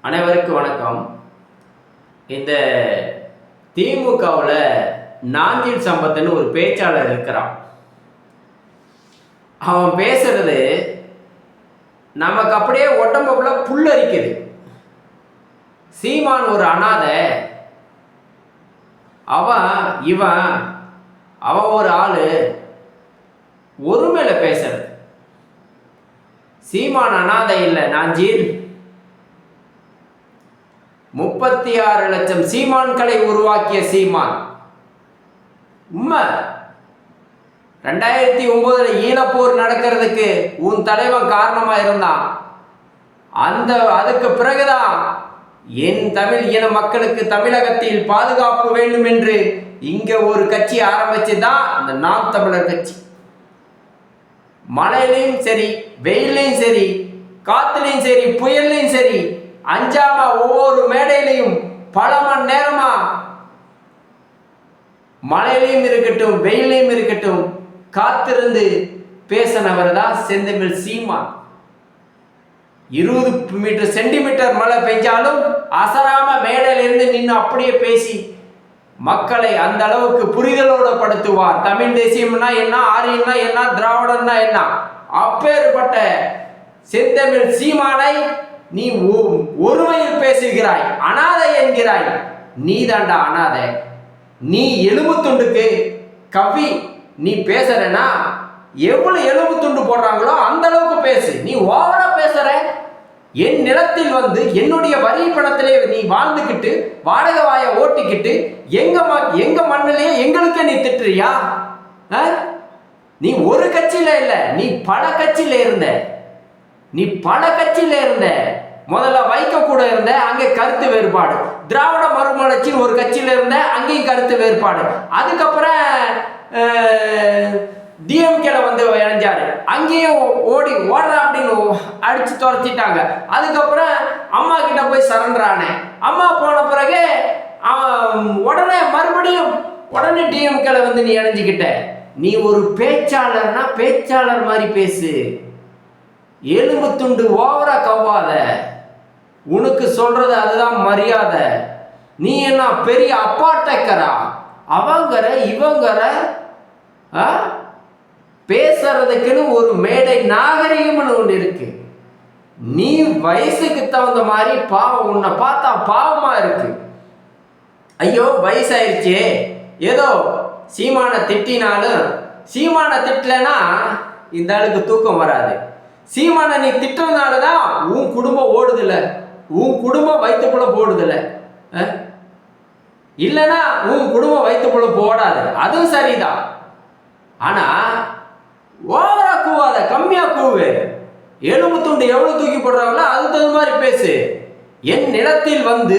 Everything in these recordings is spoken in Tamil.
அனைவருக்கும் வணக்கம். இந்த திமுகவில் நாஞ்சில் சம்பத்துன்னு ஒரு பேச்சாளர் இருக்கிறான். அவன் பேசுறது நமக்கு அப்படியே உடம்புல புல்லரிக்குது. சீமான் ஒரு அனாதை. அவன் இவன் அவன் ஒரு ஆள். ஒருமையில் பேசுறது. சீமான் அனாதை இல்லை நாஞ்சில். முப்பத்தி ஆறு லட்சம் சீமான்களை உருவாக்கிய சீமான். உண்மை ரெண்டாயிரத்தி ஒன்பதுல ஈழப்போர் நடக்கிறதுக்கு உன் தலைவன் காரணமா இருந்தான். அந்த அதுக்கு பிறகுதான் என் தமிழ் இன மக்களுக்கு தமிழகத்தில் பாதுகாப்பு வேண்டும் என்று இங்க ஒரு கட்சி ஆரம்பிச்சு தான் இந்த நாம் தமிழர் கட்சி. மழையிலையும் சரி வெயிலையும் சரி காத்துலையும் சரி புயல்லையும் சரி அஞ்சாம ஒவ்வொரு மேடையிலையும் பல மணி நேரமா மழையிலையும் இருக்கட்டும் வெயிலையும் இருக்கட்டும் காத்திருந்து பேசினவர் தான் செந்தமிழ் சீமான் இருபது மீட்டர் சென்டிமீட்டர் மழை பெஞ்சாலும் அசராம மேடையிலிருந்து நின்று அப்படியே பேசி மக்களை அந்த அளவுக்கு புரிதலோட படுத்துவார். தமிழ் தேசியம்னா என்ன ஆரியம்னா என்ன திராவிடம்னா என்ன? அப்பேற்பட்ட செந்தமிழ் சீமானை நீ ஒருமையில் பேசுகிறாய் அனாதை என்கிறாய். நீதாண்டா அனாதை. நீ எலும்பு துண்டுக்கு கவி நீ பேசுறனா எவ்வளவு எலும்பு துண்டு போடுறாங்களோ அந்த அளவுக்கு பேசு. நீ ஓவரா பேசுற. என் நிலத்தில் வந்து என்னுடைய வரி பணத்திலே நீ வாழ்ந்துக்கிட்டு வாடகை வாய ஓட்டிக்கிட்டு எங்க எங்க மண்ணிலேயே எங்களுக்கே நீ திட்டுறியா? ஆ? நீ ஒரு கட்சியில இல்ல நீ பல கட்சியில இருந்த. நீ பல கட்சியில இருந்த முதல்ல வைக்க கூட இருந்த அங்கே கருத்து வேறுபாடு. திராவிட மறுமலர்ச்சின்னு ஒரு கட்சியில இருந்த அங்கேயும் கருத்து வேறுபாடு. அதுக்கப்புறம் டிஎம்கேல வந்து இணைஞ்சாரு. அங்கேயும் ஓடி ஓடுற அப்படின்னு அடிச்சு துரத்திட்டாங்க. அதுக்கப்புறம் அம்மா கிட்ட போய் சரண்டரானே அம்மா போன பிறகு அவன் உடனே மறுபடியும் உடனே டிஎம்கேல வந்து நீ இணைஞ்சுக்கிட்ட. நீ ஒரு பேச்சாளர்னா பேச்சாளர் மாதிரி பேசு. எலும்பு துண்டு ஓவரா கவ்வாத. உனக்கு சொல்றது அதுதான் மரியாதை. நீ என்ன பெரிய அப்பாட்டக்கரா? அவங்கற இவங்கற ஆ? பேசுறதுக்குன்னு ஒரு மேடை நாகரிகம்னு ஒன்று இருக்கு. நீ வயசுக்கு தகுந்த மாதிரி பாவம் உன்னை பார்த்தா பாவமா இருக்கு. ஐயோ வயசாயிருச்சே. ஏதோ சீமான திட்டினாலும் சீமான திட்டலைன்னா இந்த ஆளுக்கு தூக்கம் வராது. சீமான நீ திட்டுறதுனால தான் உன் குடும்பம் ஓடுதில்ல. உன் குடும்பம் வயிற்றுக்குள்ள போடுதில்ல. அஹ்? இல்லைன்னா உன் குடும்பம் வயிற்றுக்குள்ள போடாது. அதுவும் சரிதான். ஆனா ஓவரா கூவாத கம்மியா கூவு. எலும்பு துண்டு எவ்வளவு தூக்கி போடுறாங்களோ அதுக்கு தகுந்த மாதிரி பேசு. என் நிலத்தில் வந்து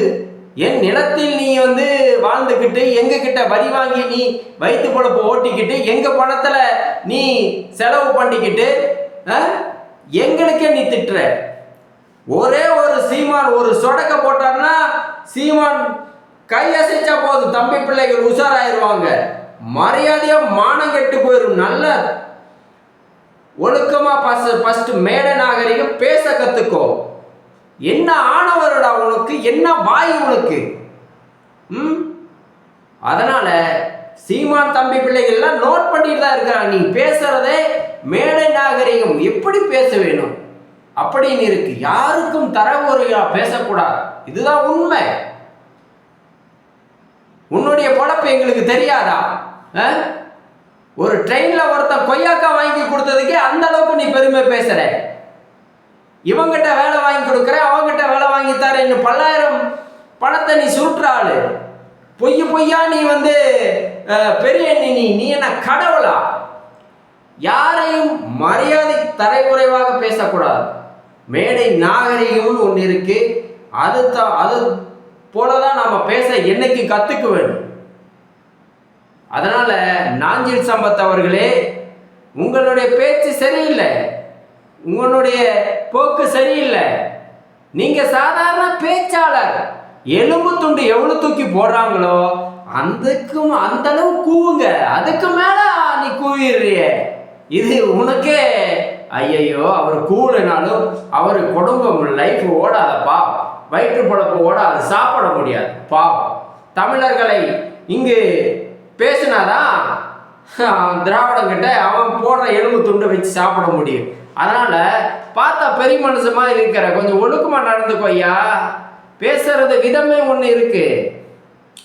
என் நிலத்தில் நீ வந்து வாழ்ந்துக்கிட்டு எங்க கிட்ட வரி வாங்கி நீ வயிற்று பொழப்பு ஓட்டிக்கிட்டு எங்க பணத்துல நீ செலவு பண்ணிக்கிட்டு எங்களுக்கே நீ திட்டுற. ஒரே ஒரு சீமான் ஒரு சொடக்க போட்டான்னா சீமான் கை அசைச்சா போதும். தம்பி பிள்ளைகள் உஷாராயிருவாங்க. மரியாதையா மானம் கெட்டு போயிடும் நல்ல ஒழுக்கமா ஃபஸ்ட் ஃபர்ஸ்ட் மேட நாகரிகம் பேச கத்துக்கோ. என்ன ஆணவருடா உனக்கு? என்ன வாய் உனக்கு? ம்? அதனால சீமான் தம்பி பிள்ளைகள்லாம் நோட் பண்ணிட்டு தான் இருக்கிறாங்க. நீ பேசுறதே மேடை நாகரிகம் எப்படி பேச வேணும்? அப்படின்னு இருக்கு. யாருக்கும் தரவுரையா பேசக்கூடாது. இதுதான் உண்மை. உன்னுடைய பொழப்பு எங்களுக்கு தெரியாதா? ஒரு ட்ரெயின்ல ஒருத்தன் கொய்யாக்கா வாங்கி கொடுத்ததுக்கே அந்த அளவுக்கு நீ பெருமை பேசுற. இவங்கிட்ட வேலை வாங்கி கொடுக்குற அவங்கிட்ட வேலை வாங்கி தர இன்னும் பல்லாயிரம் பணத்தை நீ சுற்றாளு பொய்ய பொய்யா நீ வந்து பெரிய நீ நீ என்ன கடவுளா? யாரையும் மரியாதை தரைக்குறைவாக பேசக்கூடாது. மேடை நாகரிகம்னு ஒன்று இருக்கு. அது தான் அது போலதான் நாம் பேச என்னைக்கு கற்றுக்க வேண்டும். அதனால் நாஞ்சில் சம்பத் அவர்களே உங்களுடைய பேச்சு சரியில்லை. உங்களுடைய போக்கு சரியில்லை. நீங்கள் சாதாரண பேச்சாளர். எலும்பு துண்டு எவ்வளோ தூக்கி போடுறாங்களோ அதுக்கும் அந்த அளவு கூவுங்க. அதுக்கு மேலே நீ கூவிடுறிய இது உனக்கே. ஐயையோ அவர் கூலினாலும் அவர் குடும்பம் லைஃப் ஓடாதப்பா. வயிற்று பழப்பு ஓடாது சாப்பிட முடியாது. பாவம். தமிழர்களை இங்கு பேசினாதான் திராவிடங்கிட்ட அவன் போடுற எலும்பு துண்டை வச்சு சாப்பிட முடியும். அதனால பார்த்தா பெரிய மனுஷமா இருக்கிற கொஞ்சம் ஒழுக்கமா நடந்துக்கோ ஐயா. பேசுறது விதமே ஒன்று இருக்கு.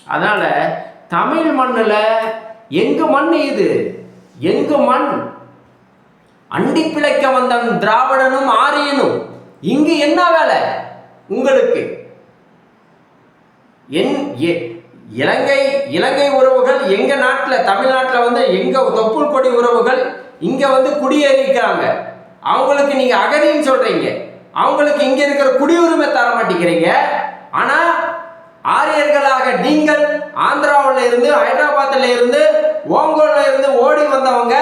அதனால தமிழ் மண்ணில் எங்கு மண் இது? எங்கு மண்? அண்டி பிழைக்க வந்தவன் திராவிடனும் ஆரியனும் இங்கு என்ன வேலை? உங்களுக்கு. என் எ- இலங்கை இலங்கை உறவுகள் எங்க நாட்டில் தமிழ்நாட்டில் வந்து எங்க தொப்புள் கொடி உறவுகள் இங்க வந்து குடியேறிக்கிறாங்க அவங்களுக்கு நீங்க அகதின்னு சொல்றீங்க. அவங்களுக்கு இங்க இருக்கிற குடியுரிமை தர மாட்டேங்கிறீங்க. ஆனா ஆரியர்களாக நீங்கள் ஆந்திராவில் இருந்து ஹைதராபாத்தில் இருந்து ஓங்கோல்ல இருந்து ஓடி வந்தவங்க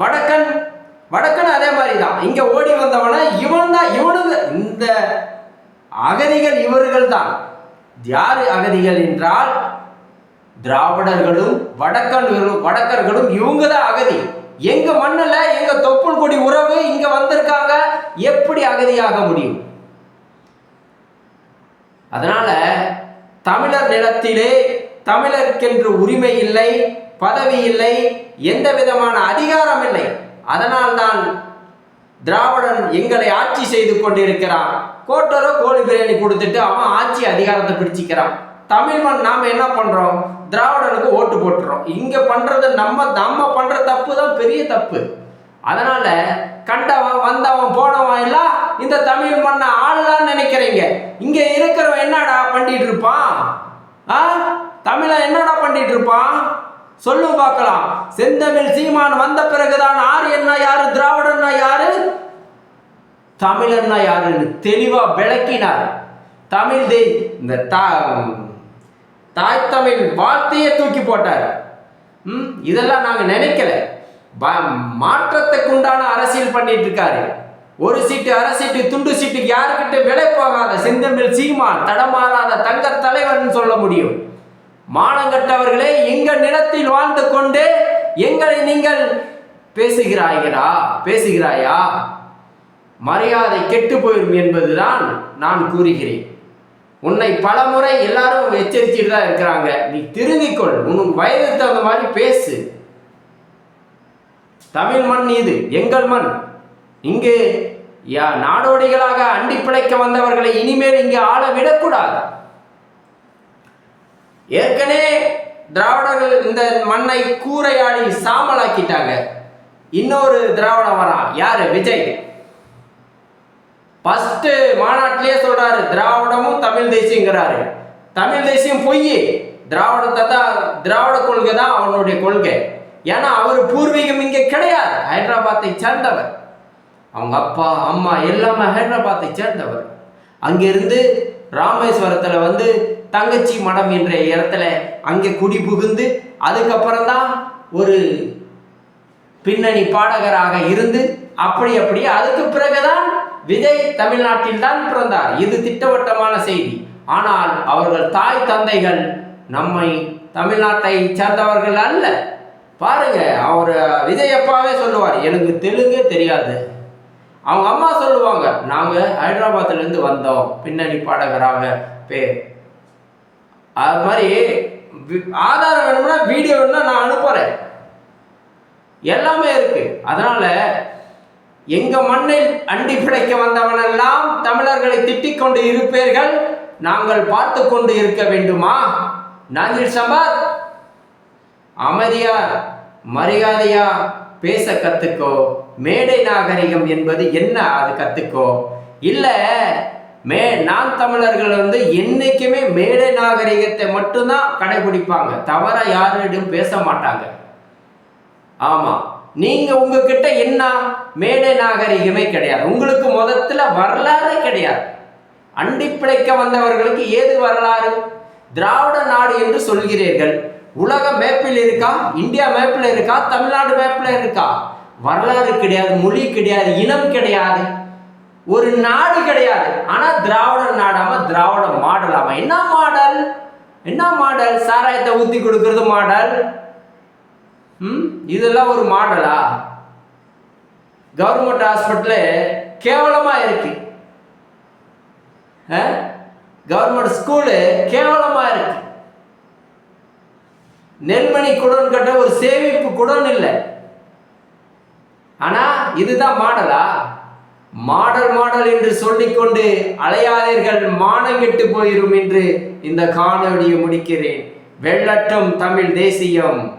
வடக்கன் வடக்கன் அதே மாதிரி தான் இங்க ஓடி வந்தவன இவன் தான் இவனுங்க. இந்த அகதிகள் இவர்கள் தான் யார் அகதிகள் என்றால் திராவிடர்களும் வடக்கன்களும் வடக்கர்களும் இவங்க தான் அகதி. எங்க மண்ணில் எங்க தொப்புள் கொடி உறவு இங்க வந்திருக்காங்க. எப்படி அகதியாக முடியும்? அதனால தமிழர் நிலத்திலே தமிழருக்கென்று உரிமை இல்லை. பதவி இல்லை எந்த விதமான அதிகாரம் இல்லை அதனால்தான் திராவிடன் எங்களை ஆட்சி செய்து கொண்டிருக்கிறான். கோட்டரோ கோழி பிரியாணி கொடுத்துட்டு அவன் ஆட்சி அதிகாரத்தை பிடிச்சிக்கிறான். தமிழ் மண் நாம் என்ன பண்றோம்? திராவிடனுக்கு ஓட்டு போட்டுறோம். இங்க பண்றது நம்ம நம்ம பண்ற தப்பு தான் பெரிய தப்பு. அதனால கண்டவன் வந்தவன் போனவன் எல்லாம் இந்த தமிழ் மண்ணை ஆளலாம்னு நினைக்கிறீங்க. இங்க இருக்கிறவன் என்னடா பண்ணிட்டு இருப்பான்? ஆ? தமிழன் என்னடா பண்ணிட்டு இருப்பான்? சொல்லு பார்க்கலாம். செந்தமிழ் சீமான் வந்த பிறகுதான் ஆரியன்னா யாரு? திராவிடன்னா யாரு? தமிழன்னா யாருன்னு தெளிவா விளக்கினார். தமிழ் தே இந்த தா தாய் தமிழ் வார்த்தையை தூக்கி போட்டார். ம் இதெல்லாம் நாங்க நினைக்கல. ப- மாற்றத்துக்கு உண்டான அரசியல் பண்ணிட்டு இருக்காரு. ஒரு சீட்டு அரசீட்டு துண்டு சீட்டுக்கு யாருக்கிட்ட விலை போகாத செந்தமிழ் சீமான் தடமாறாத தங்க தலைவன் சொல்ல முடியும். மானங்கட்டவர்களே எங்கள் நிலத்தில் வாழ்ந்து கொண்டு எங்களை நீங்கள் பேசுகிறாய்களா? பேசுகிறாயா? மரியாதை கெட்டு போயிடும் என்பதுதான் நான் கூறுகிறேன். உன்னை பலமுறை எல்லாரும் எச்சரிச்சுட்டு தான் இருக்கிறாங்க. நீ திருந்திக்கொள். உன் வயதுக்கு தகுந்த மாதிரி பேசு. தமிழ் மண் இது எங்கள் மண். இங்கு யா நாடோடிகளாக அண்டி பிழைக்க வந்தவர்களை இனிமேல் இங்கு ஆள விடக்கூடாது? ஏற்கனவே திராவிடர்கள் இந்த மண்ணை கூரையாடி சாம்பலாக்கிட்டாங்க. இன்னொரு திராவிடம் வரான் யாரு? விஜய். ஃபஸ்ட்டு மாநாட்டிலேயே சொல்றாரு திராவிடமும் தமிழ் தேசியங்கிறாரு. தமிழ் தேசியம் பொய் திராவிடத்தை தான் திராவிட கொள்கை தான் அவனுடைய கொள்கை. ஏன்னா அவர் பூர்வீகம் இங்கே கிடையாது. ஹைதராபாத்தை சேர்ந்தவர். அவங்க அப்பா அம்மா எல்லாமே ஹைதராபாத்தை சேர்ந்தவர். அங்கிருந்து ராமேஸ்வரத்தில் வந்து தங்கச்சி மடம் என்ற இடத்துல அங்கே குடி புகுந்து அதுக்கப்புறம் தான் ஒரு பின்னணி பாடகராக இருந்து அப்படி அப்படி அதுக்கு பிறகுதான் விஜய் தமிழ்நாட்டில் தான் பிறந்தார். இது திட்டவட்டமான செய்தி. ஆனால் அவர்கள் தாய் தந்தைகள் நம்மை தமிழ்நாட்டை சேர்ந்தவர்கள் அல்ல. பாருங்க அவர் விஜய் அப்பாவே சொல்லுவார் எனக்கு தெலுங்கு தெரியாது. அவங்க அம்மா சொல்லுவாங்க நாங்கள் ஹைதராபாத்லேருந்து வந்தோம் பின்னணி பாடகராக பே அது மாதிரி ஆதாரம் வேணும்னா வீடியோ வேணும்னா நான் அனுப்புறேன். எல்லாமே இருக்கு. அதனால எங்க மண்ணில் அண்டி பிழைக்க வந்தவனெல்லாம் தமிழர்களை திட்டிக் கொண்டு இருப்பீர்கள். நாங்கள் பார்த்து கொண்டு இருக்க வேண்டுமா? நாங்கள் சம்பாத்! அமைதியா மரியாதையா பேச கத்துக்கோ. மேடை நாகரிகம் என்பது என்ன? அது கத்துக்கோ. இல்லை மே நான் தமிழர்கள் வந்து என்னைக்குமே மேடை நாகரிகத்தை மட்டும்தான் கடைபிடிப்பாங்க. தவற யாரிடம் பேச மாட்டாங்க. ஆமா. நீங்க உங்ககிட்ட என்ன? மேடை நாகரிகமே கிடையாது. உங்களுக்கு முதத்துல வரலாறே கிடையாது. அண்டி பிழைக்க வந்தவர்களுக்கு ஏது வரலாறு? திராவிட நாடு என்று சொல்கிறீர்கள். உலக மேப்பில் இருக்கா? இந்தியா மேப்பில் இருக்கா? தமிழ்நாடு மேப்பில் இருக்கா? வரலாறு கிடையாது மொழி கிடையாது இனம் கிடையாது. ஒரு நாடு கிடையாது. ஆனா திராவிட நாடாம திராவிட மாடலாமா என்ன மாடல்? என்ன மாடல்? சாராயத்தை ஊத்தி கொடுக்கறது மாடல்? ம்? இதெல்லாம் ஒரு மாடலா? கவர்மெண்ட் ஹாஸ்பிட்டலு கேவலமாக இருக்கு. கவர்மெண்ட் ஸ்கூலு கேவலமா இருக்கு. நெல்மணி குடன் கட்ட ஒரு சேமிப்பு குடன் இல்லை. ஆனா இதுதான் மாடலா? மாடல் மாடல் என்று சொல்லிக்கொண்டு அலையாதீர்கள் மானங்கெட்டு போயிரும் என்று இந்த காணொளியை முடிக்கிறேன். வெள்ளட்டும் தமிழ் தேசியம்.